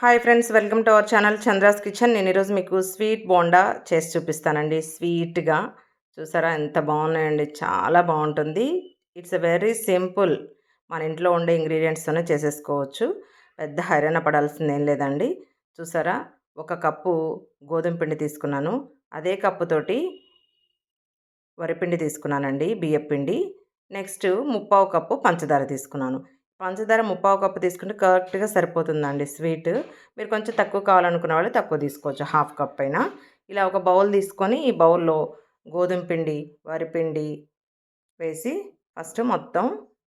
Hi friends welcome to our channel Chandra's kitchen నేను ఈరోజు మీకు స్వీట్ బోండా చేసి చూపిస్తానండి. స్వీట్గా చూసారా? ఎంత బాగున్నాయండి. చాలా బాగుంటుంది. ఇట్స్ ఎ వెరీ సింపుల్ మన ఇంట్లో ఉండే ఇంగ్రీడియంట్స్తోనే చేసేసుకోవచ్చు. పెద్ద హైరాణ పడాల్సింది ఏం లేదండి. చూసారా? ఒక కప్పు గోధుమ పిండి తీసుకున్నాను. అదే కప్పుతోటి వరిపిండి తీసుకున్నానండి బియ్యపిండి నెక్స్ట్ ముప్పావు కప్పు పంచదార తీసుకున్నాను. పంచదార ముప్పావు కప్పు తీసుకుంటే కరెక్ట్గా సరిపోతుందండి స్వీట్. మీరు కొంచెం తక్కువ కావాలనుకున్న వాళ్ళు తక్కువ తీసుకోవచ్చు హాఫ్ కప్ అయినా. ఇలా ఒక బౌల్ తీసుకొని ఈ బౌల్లో గోధుమ పిండి వరిపిండి వేసి ఫస్ట్ మొత్తం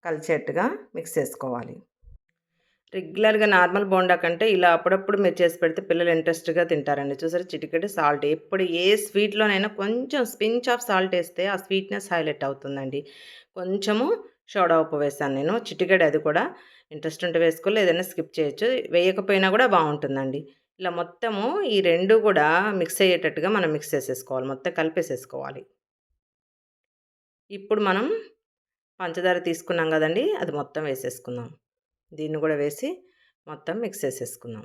కలిసేట్టుగా మిక్స్ చేసుకోవాలి. రెగ్యులర్గా నార్మల్ బోండా కంటే ఇలా అప్పుడప్పుడు మీరు చేసి పెడితే పిల్లలు ఇంట్రెస్ట్గా తింటారండి. చూసారు చిటికెడు సాల్ట్ ఎప్పుడు ఏ స్వీట్లోనైనా కొంచెం స్పించ్ ఆఫ్ సాల్ట్ వేస్తే ఆ స్వీట్నెస్ హైలైట్ అవుతుందండి. కొంచెము సోడా ఉప్పు వేసాను నేను. చిటికెడు అది కూడా ఇంట్రెస్ట్ ఉంటే వేసుకోవాలి ఏదైనా స్కిప్ చేయొచ్చు. వేయకపోయినా కూడా బాగుంటుందండి. ఇలా మొత్తము ఈ రెండు కూడా మిక్స్ అయ్యేటట్టుగా మనం మిక్స్ చేసేసుకోవాలి. మొత్తం కలిపేసేసుకోవాలి. ఇప్పుడు మనం పంచదార తీసుకున్నాం కదండి అది మొత్తం వేసేసుకుందాం. దీన్ని కూడా వేసి మొత్తం మిక్స్ చేసేసుకుందాం.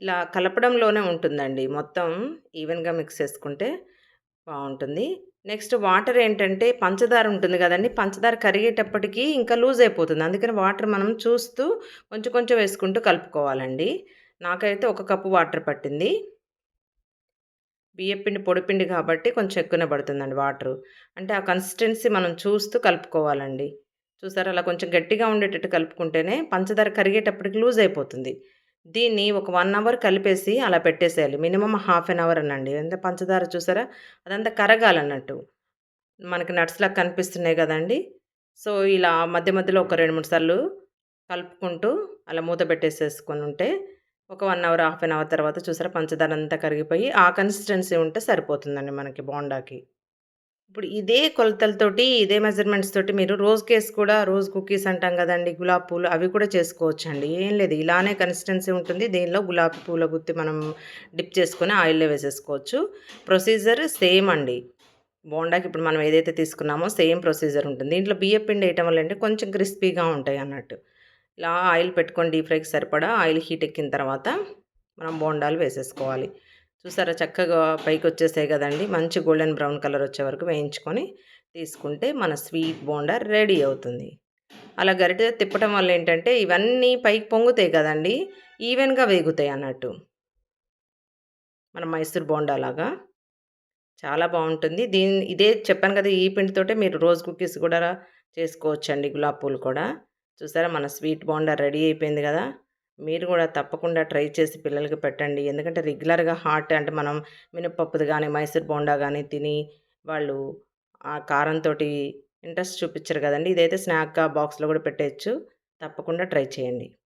ఇలా కలపడంలోనే ఉంటుందండి. మొత్తం ఈవెన్గా మిక్స్ చేసుకుంటే బాగుంటుంది. నెక్స్ట్ వాటర్ ఏంటంటే పంచదార ఉంటుంది కదండి. పంచదార కరిగేటప్పటికి ఇంకా లూజ్ అయిపోతుంది. అందుకని వాటర్ మనం చూస్తూ కొంచెం కొంచెం వేసుకుంటూ కలుపుకోవాలండి. నాకైతే ఒక కప్పు వాటర్ పట్టింది. బియ్యపిండి పొడిపిండి కాబట్టి కొంచెం ఎక్కువనే పడుతుందండి వాటరు. అంటే ఆ కన్సిస్టెన్సీ మనం చూస్తూ కలుపుకోవాలండి. చూసారా? అలా కొంచెం గట్టిగా ఉండేటట్టు కలుపుకుంటేనే పంచదార కరిగేటప్పటికి లూజ్ అయిపోతుంది. దీన్ని ఒక వన్ అవర్ కలిపేసి అలా పెట్టేసేయాలి. మినిమం హాఫ్ అన్ అవర్ అనండి. ఎంత పంచదార చూసారా? అదంతా కరగాలన్నట్టు. మనకి నట్స్లా కనిపిస్తున్నాయి కదండి. సో ఇలా మధ్య మధ్యలో ఒక రెండు మూడు సార్లు కలుపుకుంటూ అలా మూత పెట్టేసేసుకొని ఉంటే ఒక one hour half an hour తర్వాత చూసారా? పంచదార అంతా కరిగిపోయి ఆ కన్సిస్టెన్సీ ఉంటే సరిపోతుందండి మనకి బోండాకి. ఇప్పుడు ఇదే కొలతలతోటి ఇదే మెజర్మెంట్స్ తోటి మీరు రోజ్ కేస్ కూడా రోజ్ కుకీస్ అంటాం కదండి గులాబ్ పూలు అవి కూడా చేసుకోవచ్చండి. ఏం లేదు ఇలానే కన్సిస్టెన్సీ ఉంటుంది. దీనిలో గులాబీ పూల గుత్తి మనం డిప్ చేసుకొని ఆయిల్లో వేసేసుకోవచ్చు. ప్రొసీజర్ సేమ్ అండి. బోండాకి ఇప్పుడు మనం ఏదైతే తీసుకున్నామో సేమ్ ప్రొసీజర్ ఉంటుంది. దీంట్లో బియ్య పిండి వేయటం వల్ల అంటే కొంచెం క్రిస్పీగా ఉంటాయి అన్నట్టు. ఇలా ఆయిల్ పెట్టుకొని డీప్ ఫ్రైకి సరిపడా ఆయిల్ హీట్ ఎక్కిన తర్వాత మనం బోండాలు వేసేసుకోవాలి. చూసారా? చక్కగా పైకి వచ్చేసాయి కదండి. మంచి గోల్డెన్ బ్రౌన్ కలర్ వచ్చే వరకు వేయించుకొని తీసుకుంటే మన స్వీట్ బోండా రెడీ అవుతుంది. అలా గరిట తిప్పటం వల్ల ఏంటంటే ఇవన్నీ పైకి పొంగుతాయి కదండి. ఈవెన్గా వేగుతాయి అన్నట్టు. మన మైసూర్ బోండా లాగా. చాలా బాగుంటుంది. దీని ఇదే చెప్పాను కదా ఈ పిండితోటే మీరు రోజ్ కుకీస్ కూడా చేసుకోవచ్చండి. గులాబ్ పూలు కూడా. చూసారా? మన స్వీట్ బోండా రెడీ అయిపోయింది కదా. మీరు కూడా తప్పకుండా ట్రై చేసి పిల్లలకి పెట్టండి. ఎందుకంటే రెగ్యులర్గా హాట్ అంటే మనం మినపప్పుది కానీ మైసూర్ బోండా కానీ తిని వాళ్ళు ఆ కారంతో ఇంట్రెస్ట్ చూపించరు కదండి. ఇదైతే స్నాక్ బాక్స్లో కూడా పెట్టేయచ్చు. తప్పకుండా ట్రై చేయండి.